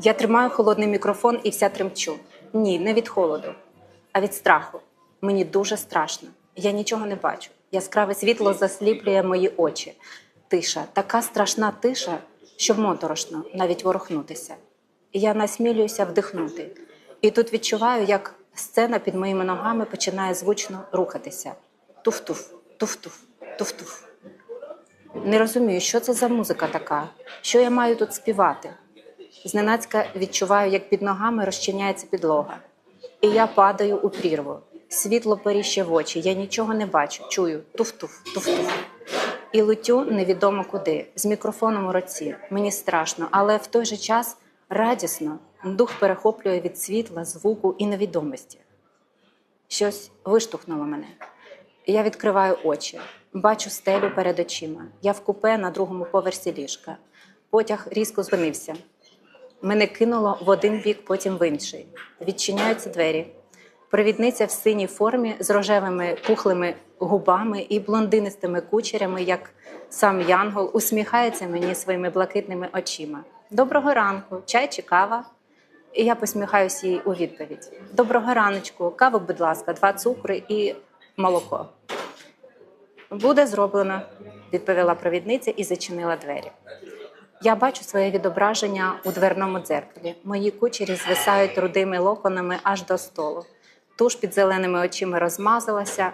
Я тримаю холодний мікрофон і вся тремчу. Ні, не від холоду, а від страху. Мені дуже страшно. Я нічого не бачу. Яскраве світло засліплює мої очі. Тиша, така страшна тиша, що моторошно навіть ворухнутися. Я насмілююся вдихнути. І тут відчуваю, як сцена під моїми ногами починає звучно рухатися. Туф-туф, туф-туф, туф-туф. Не розумію, що це за музика така, що я маю тут співати. Зненацька відчуваю, як під ногами розчиняється підлога. І я падаю у прірву. Світло періще в очі, я нічого не бачу, чую туф-туф, туф-туф. І летю невідомо куди, з мікрофоном у руці. Мені страшно, але в той же час радісно. Дух перехоплює від світла, звуку і невідомості. Щось виштовхнуло мене. Я відкриваю очі, бачу стелю перед очима. Я в купе на другому поверсі ліжка. Потяг різко зупинився. Мене кинуло в один бік, потім в інший. Відчиняються двері. Провідниця в синій формі з рожевими пухлими губами і блондинистими кучерями, як сам Янгол, усміхається мені своїми блакитними очима. Доброго ранку, чай чи кава? І я посміхаюся їй у відповідь: Доброго раночку, каву, будь ласка, два цукри і молоко. Буде зроблено, відповіла провідниця і зачинила двері. Я бачу своє відображення у дверному дзеркалі. Мої кучері звисають рудими локонами аж до столу. Туш під зеленими очима розмазалася.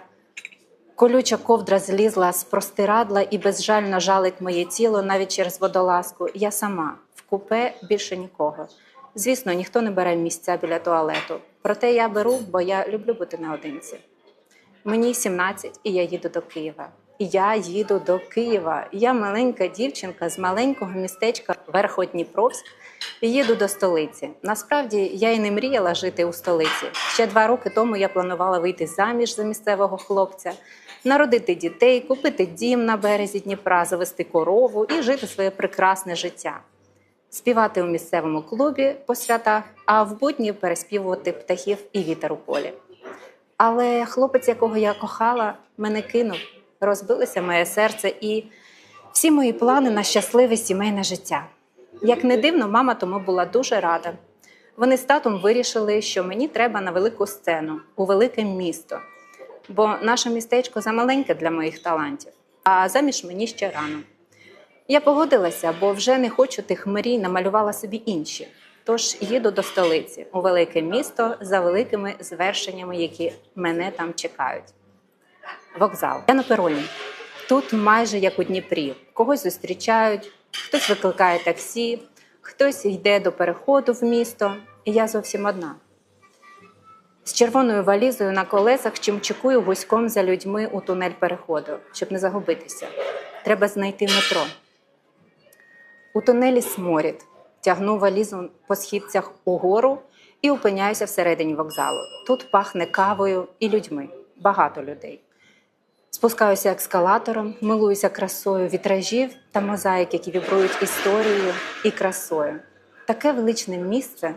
Колюча ковдра злізла з простирадла і безжально жалить моє тіло навіть через водолазку. Я сама в купе більше нікого. Звісно, ніхто не бере місця біля туалету. Проте я беру, бо я люблю бути наодинці. Мені 17, і я їду до Києва. Я їду до Києва. Я маленька дівчинка з маленького містечка Верходніпровськ і їду до столиці. Насправді я і не мріяла жити у столиці. Ще два роки тому я планувала вийти заміж за місцевого хлопця, народити дітей, купити дім на березі Дніпра, завести корову і жити своє прекрасне життя. Співати у місцевому клубі по святах, а в будні переспівувати птахів і вітер у полі. Але хлопець, якого я кохала, мене кинув, розбилося моє серце і всі мої плани на щасливе сімейне життя. Як не дивно, мама тому була дуже рада. Вони з татом вирішили, що мені треба на велику сцену, у велике місто, бо наше містечко замаленьке для моїх талантів, а заміж мені ще рано. Я погодилася, бо вже не хочу тих мрій, намалювала собі інші. Тож їду до столиці у велике місто за великими звершеннями, які мене там чекають. Вокзал. Я на пероні. Тут майже як у Дніпрі. Когось зустрічають, хтось викликає таксі, хтось йде до переходу в місто, і я зовсім одна. З червоною валізою на колесах чимчикую гуськом за людьми у тунель переходу, щоб не загубитися. Треба знайти метро. У тунелі сморід. Тягну валізу по східцях угору і опиняюся всередині вокзалу. Тут пахне кавою і людьми. Багато людей. Спускаюся ескалатором, милуюся красою вітражів та мозаїк, які вібрують історією і красою. Таке величне місце.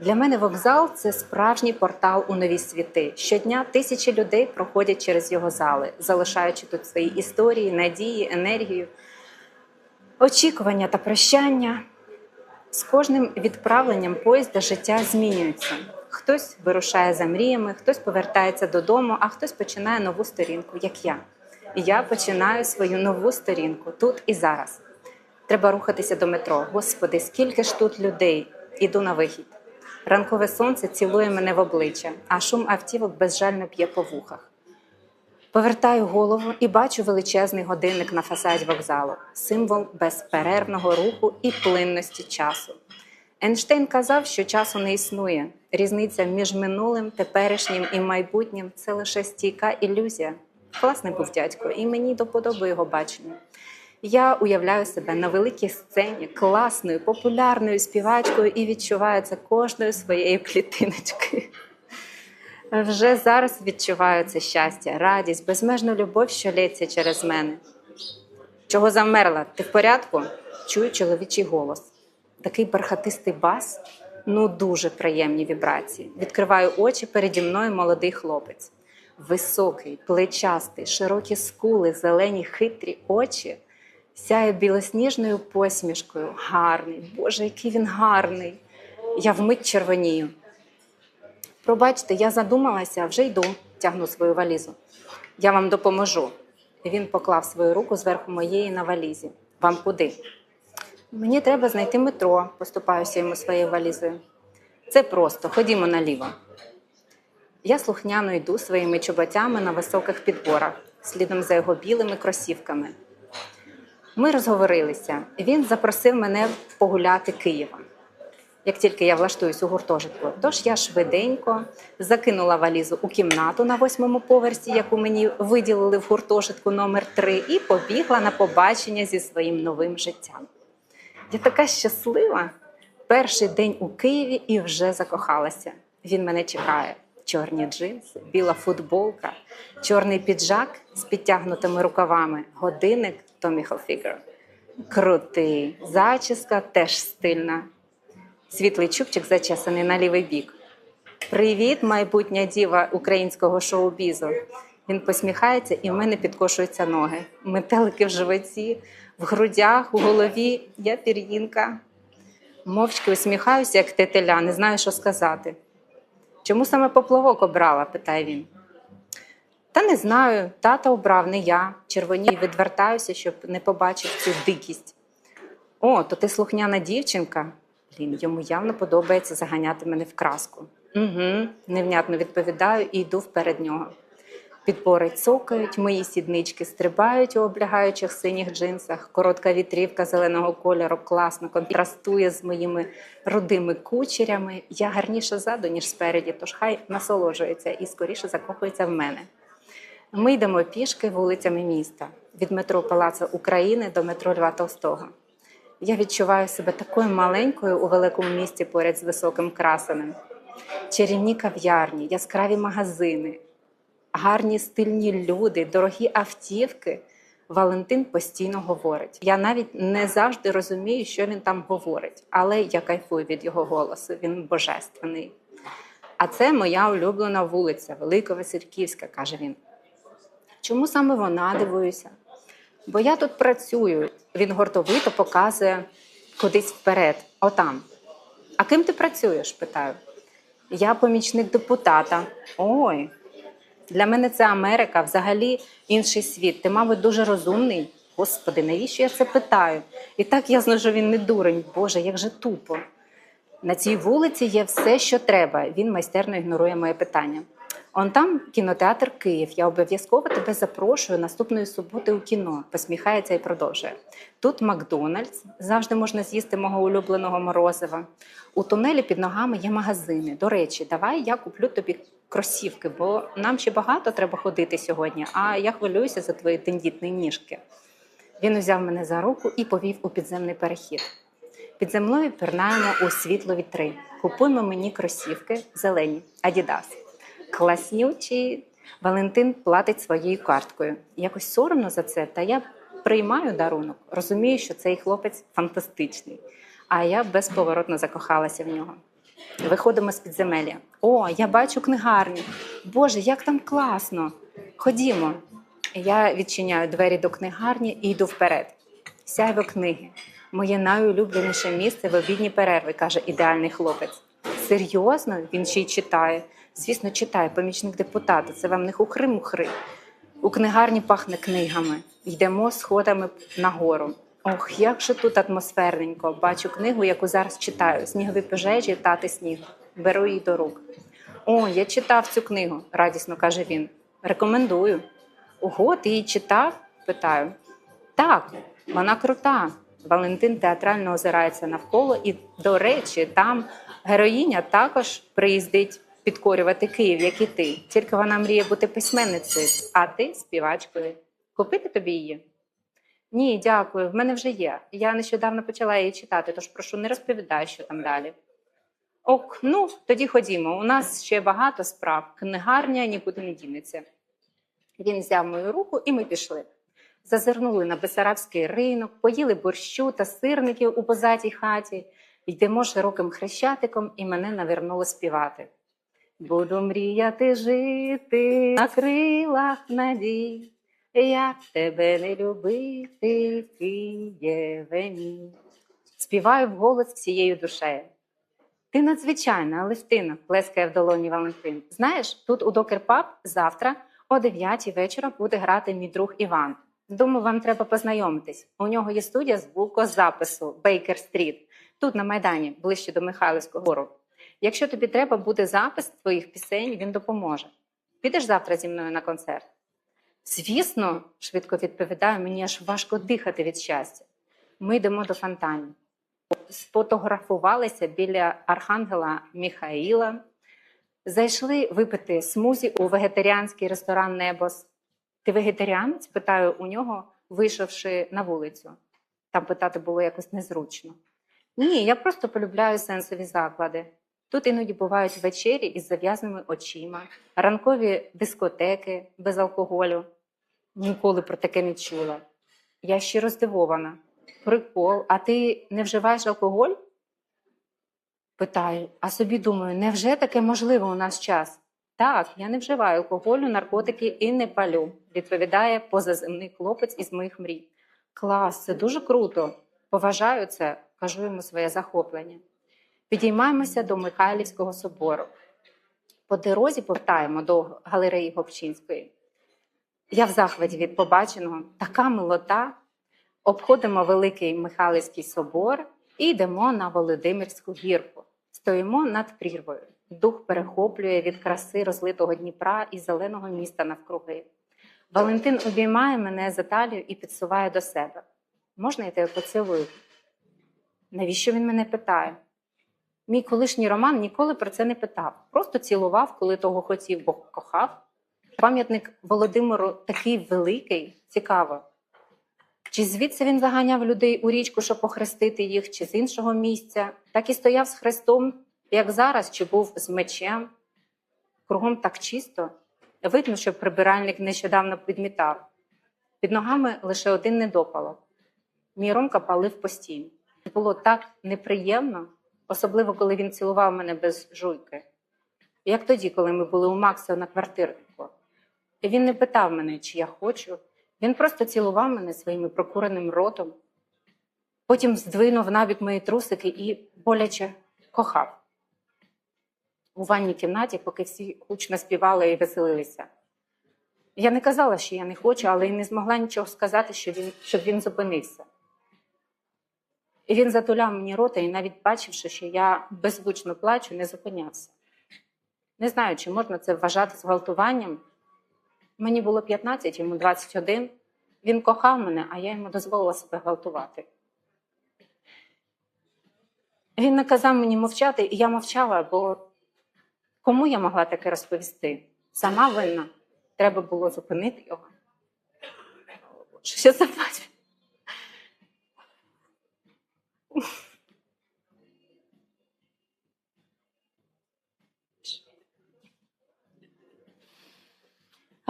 Для мене вокзал це справжній портал у нові світи. Щодня тисячі людей проходять через його зали, залишаючи тут свої історії, надії, енергію, очікування та прощання. З кожним відправленням поїзда життя змінюється. Хтось вирушає за мріями, хтось повертається додому, а хтось починає нову сторінку, як я. І я починаю свою нову сторінку тут і зараз. Треба рухатися до метро. Господи, скільки ж тут людей! Іду на вихід. Ранкове сонце цілує мене в обличчя, а шум автівок безжально п'є по вухах. Повертаю голову і бачу величезний годинник на фасаді вокзалу, символ безперервного руху і плинності часу. Ейнштейн казав, що часу не існує. Різниця між минулим, теперішнім і майбутнім це лише стійка ілюзія. Класний був дядько, і мені до подоби його бачення. Я уявляю себе на великій сцені, класною, популярною співачкою і відчуваю це кожною своєю клітиночкою. Вже зараз відчуваю це щастя, радість, безмежну любов, що лється через мене. Чого замерла? Ти в порядку? Чую чоловічий голос. Такий бархатистий бас, ну дуже приємні вібрації. Відкриваю очі переді мною молодий хлопець. Високий, плечастий, широкі скули, зелені, хитрі очі, сяє білосніжною посмішкою. Гарний, Боже, який він гарний. Я вмить червонію. Пробачте, я задумалася, вже йду, тягну свою валізу. Я вам допоможу. Він поклав свою руку зверху моєї на валізі. Вам куди? Мені треба знайти метро, поступаюся йому своєю валізою. Це просто, ходімо наліво. Я слухняно йду своїми чоботями на високих підборах, слідом за його білими кросівками. Ми розговорилися. Він запросив мене погуляти Києвом. Як тільки я влаштуюсь у гуртожитку, тож я швиденько закинула валізу у кімнату на восьмому поверсі, яку мені виділили в гуртожитку номер 3 і побігла на побачення зі своїм новим життям. Я така щаслива. Перший день у Києві і вже закохалася. Він мене чекає. Чорні джинси, біла футболка, чорний піджак з підтягнутими рукавами, годинник Tommy Hilfiger. Крутий, зачіска теж стильна. Світлий чубчик зачесаний на лівий бік. Привіт, майбутня діва українського шоу-бізу. Він посміхається, і в мене підкошуються ноги. Метелики в животі, в грудях, у голові. Я пір'їнка. Мовчки усміхаюся, як тетеля, не знаю, що сказати. Чому саме поплавок обрала? питає він. Та не знаю, тата обрав, не я. Червоні відвертаюся, щоб не побачив цю дикість. О, то ти слухняна дівчинка. Блін, йому явно подобається заганяти мене в краску. Угу, невнятно відповідаю і йду вперед нього. Підбори цокають, мої сіднички стрибають у облягаючих синіх джинсах. Коротка вітрівка зеленого кольору класно контрастує з моїми рудими кучерями. Я гарніша ззаду, ніж спереді, тож хай насолоджується і скоріше закохується в мене. Ми йдемо пішки вулицями міста від метро Палацу України до метро Льва Толстого. Я відчуваю себе такою маленькою у великому місті поряд з високим красенем. Чарівні кав'ярні, яскраві магазини, гарні стильні люди, дорогі автівки. Валентин постійно говорить. Я навіть не завжди розумію, що він там говорить, але я кайфую від його голосу. Він божественний. А це моя улюблена вулиця, Велика Васильківська, каже він. Чому саме вона дивуюся? Бо я тут працюю. Він гордовито показує кудись вперед, отам. А ким ти працюєш? питаю. Я помічник депутата. Ой, для мене це Америка, взагалі інший світ. Ти, мабуть, дуже розумний. Господи, навіщо я це питаю? І так ясно, що він не дурень. Боже, як же тупо. На цій вулиці є все, що треба. Він майстерно ігнорує моє питання. Он там кінотеатр Київ. Я обов'язково тебе запрошую наступної суботи у кіно. Посміхається і продовжує. Тут Макдональдс, завжди можна з'їсти мого улюбленого морозива. У тунелі під ногами є магазини. До речі, давай я куплю тобі кросівки, бо нам ще багато треба ходити сьогодні. А я хвилююся за твої тендітні ніжки. Він узяв мене за руку і повів у підземний перехід. Під землею пірнаємо у світло вітри. Купуємо мені кросівки зелені, Адідас. Класнючі. Валентин платить своєю карткою. Якось соромно за це, та я приймаю дарунок. Розумію, що цей хлопець фантастичний. А я безповоротно закохалася в нього. Виходимо з підземелля. О, я бачу книгарню. Боже, як там класно! Ходімо. Я відчиняю двері до книгарні і йду вперед. Сяйво книги. Моє найулюбленіше місце в обідні перерви, каже ідеальний хлопець. Серйозно? Він ще й читає. Звісно, читає помічник депутата. Це вам не хухри-мухри. У книгарні пахне книгами. Йдемо сходами нагору. Ох, як же тут атмосферненько. Бачу книгу, яку зараз читаю. Снігові пожежі, тати сніг. Беру її до рук. О, я читав цю книгу, радісно каже він. Рекомендую. Ого, ти її читав? питаю. Так, вона крута. Валентин театрально озирається навколо, і, до речі, там героїня також приїздить підкорювати Київ, як і ти. Тільки вона мріє бути письменницею, а ти співачкою. Купити тобі її? Ні, дякую. В мене вже є. Я нещодавно почала її читати, тож прошу, не розповідай, що там далі. Ок, ну тоді ходімо. У нас ще багато справ. Книгарня нікуди не дінеться. Він взяв мою руку, і ми пішли. Зазирнули на Бесарабський ринок, поїли борщу та сирників у позатій хаті, йдемо широким хрещатиком, і мене навернуло співати. Буду мріяти жити на крилах надій, як тебе не любити, Києве мій. Співаю вголос всією душею. Ти надзвичайна, Алевтина, плескає в долоні Валентин. Знаєш, тут у Докер Паб завтра о 9 вечора буде грати мій друг Іван. Думаю, вам треба познайомитись. У нього є студія звукозапису Бейкер Стріт, тут на Майдані, ближче до Михайлівського гору. Якщо тобі треба буде запис твоїх пісень, він допоможе. Підеш завтра зі мною на концерт? Звісно, швидко відповідаю, мені аж важко дихати від щастя. Ми йдемо до фонтанів. Сфотографувалися біля архангела Міхаїла, зайшли випити смузі у вегетаріанський ресторан Небос. Ти вегетаріанець? питаю у нього, вийшовши на вулицю. Там питати було якось незручно. Ні, я просто полюбляю сенсові заклади. Тут іноді бувають вечері із зав'язаними очима, ранкові дискотеки без алкоголю. Ніколи про таке не чула. Я щиро здивована. Прикол, а ти не вживаєш алкоголь? Питаю, а собі думаю, невже таке можливо у нас час? Так, я не вживаю алкоголю, наркотики і не палю, відповідає позаземний хлопець із моїх мрій. Клас, це дуже круто. Поважаю це, кажу йому своє захоплення. Підіймаємося до Михайлівського собору. По дорозі повертаємо до галереї Гопчинської. Я в захваті від побаченого, така милота. Обходимо великий Михайлівський собор і йдемо на Володимирську гірку. Стоїмо над прірвою. Дух перехоплює від краси розлитого Дніпра і зеленого міста навкруги. Валентин обіймає мене за талію і підсуває до себе. Можна я тебе поцілую? Навіщо він мене питає? Мій колишній Роман ніколи про це не питав. Просто цілував, коли того хотів, бо кохав. Пам'ятник Володимиру такий великий, цікаво. Чи звідси він заганяв людей у річку, щоб похрестити їх, чи з іншого місця, так і стояв з хрестом, як зараз, чи був з мечем. Кругом так чисто. Видно, що прибиральник нещодавно підмітав. Під ногами лише один недопалок. Мій Ромка палив постійно. Було так неприємно, особливо коли він цілував мене без жуйки. Як тоді, коли ми були у Макса на квартирнику. Він не питав мене, чи я хочу. Він просто цілував мене своїм прокуреним ротом, потім здвинув набік мої трусики і боляче кохав. У ванній кімнаті, поки всі гучно співали і веселилися. Я не казала, що я не хочу, але й не змогла нічого сказати, щоб він, щоб він зупинився. І він затуляв мені рота і навіть бачивши, що я беззвучно плачу, не зупинявся. Не знаю, чи можна це вважати зґвалтуванням. Мені було 15, йому 21. Він кохав мене, а я йому дозволила себе гвалтувати. Він наказав мені мовчати, і я мовчала, бо кому я могла таке розповісти? Сама винна. Треба було зупинити його. Що за бачить?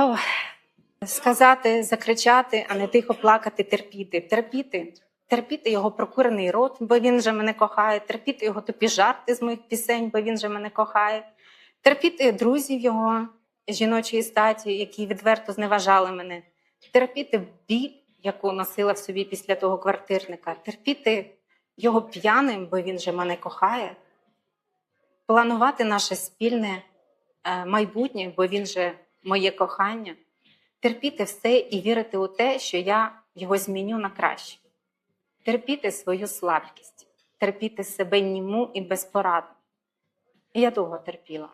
Ох. Сказати, закричати, а не тихо плакати, терпіти, терпіти, терпіти його прокурений рот, бо він же мене кохає, терпіти його тупі жарти з моїх пісень, бо він же мене кохає, терпіти друзів його жіночої статі, які відверто зневажали мене, терпіти біль, яку носила в собі після того квартирника, терпіти його п'яним, бо він же мене кохає, планувати наше спільне е, майбутнє, бо він же моє кохання терпіти все і вірити у те, що я його зміню на краще, терпіти свою слабкість, терпіти себе німу і безпорадну. І я довго терпіла.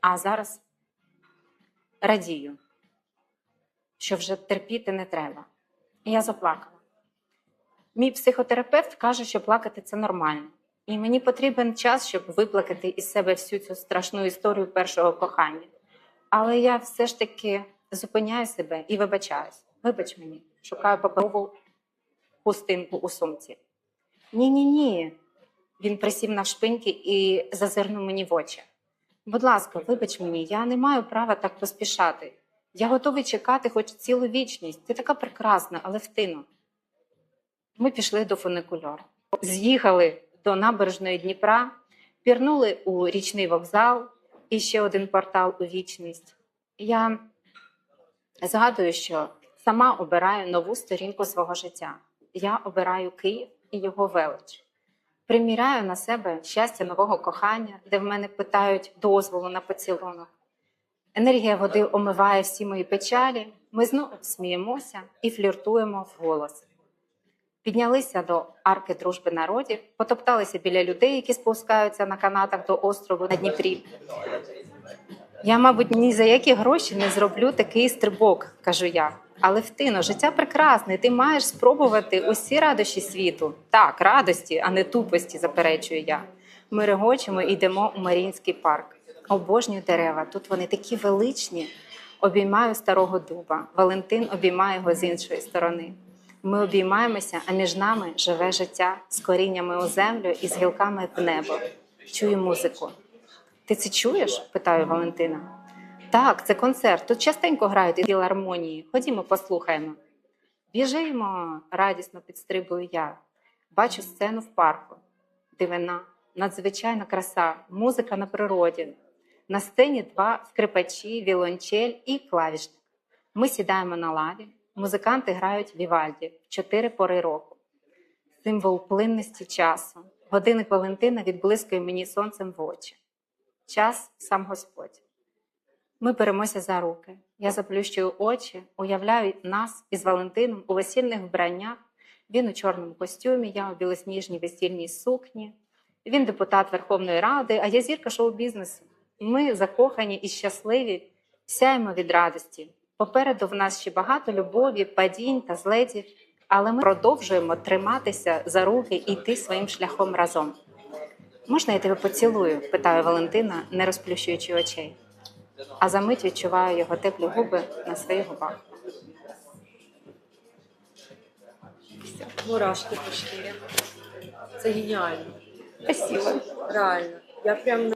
А зараз радію, що вже терпіти не треба. І я заплакала. Мій психотерапевт каже, що плакати це нормально. І мені потрібен час, щоб виплакати із себе всю цю страшну історію першого кохання. Але я все ж таки зупиняю себе і вибачаюсь. Вибач мені, шукаю паперову хустинку у сумці. Ні, ні, ні. Він присів навшпиньки і зазирнув мені в очі. Будь ласка, вибач мені, я не маю права так поспішати. Я готовий чекати хоч цілу вічність. Ти така прекрасна, але втину. Ми пішли до фуникульору. З'їхали до набережної Дніпра, пірнули у річний вокзал і ще один портал у вічність. Я згадую, що сама обираю нову сторінку свого життя. Я обираю Київ і його велич. Приміряю на себе щастя нового кохання, де в мене питають дозволу на поцілунок. Енергія води омиває всі мої печалі. Ми знову сміємося і фліртуємо вголос. Піднялися до арки дружби народів, потопталися біля людей, які спускаються на канатах до острову на Дніпрі. Я, мабуть, ні за які гроші не зроблю такий стрибок, кажу я. Але втино, життя прекрасне, ти маєш спробувати усі радощі світу. Так, радості, а не тупості, заперечую я. Ми регочемо і йдемо у Марінський парк. Обожнюю дерева. Тут вони такі величні. Обіймаю старого дуба. Валентин обіймає його з іншої сторони. Ми обіймаємося, а між нами живе життя з коріннями у землю і з гілками в небо. Чую музику. Ти це чуєш? питаю Валентина. Так, це концерт. Тут частенько грають і філармонії. Ходімо, послухаємо. Біжимо, радісно підстрибую я. Бачу сцену в парку. Дивина, надзвичайна краса, музика на природі. На сцені два скрипачі, віолончель і клавішник. Ми сідаємо на лаві. Музиканти грають Вівальді в чотири пори року. Символ плинності часу. Годинник Валентина відблискує мені сонцем в очі. Час сам Господь. Ми беремося за руки. Я заплющую очі, уявляю нас із Валентином у весільних вбраннях. Він у чорному костюмі, я у білосніжній весільній сукні. Він депутат Верховної Ради, а я зірка шоу-бізнесу. Ми закохані і щасливі, сяємо від радості. Попереду в нас ще багато любові, падінь та злетів, але ми продовжуємо триматися за руки і йти своїм шляхом разом. Можна я тебе поцілую? питаю Валентина, не розплющуючи очей. А за мить відчуваю його теплі губи на своїх губах. Мурашки по шкірі. Це геніально. Спасибо. Реально. Я прям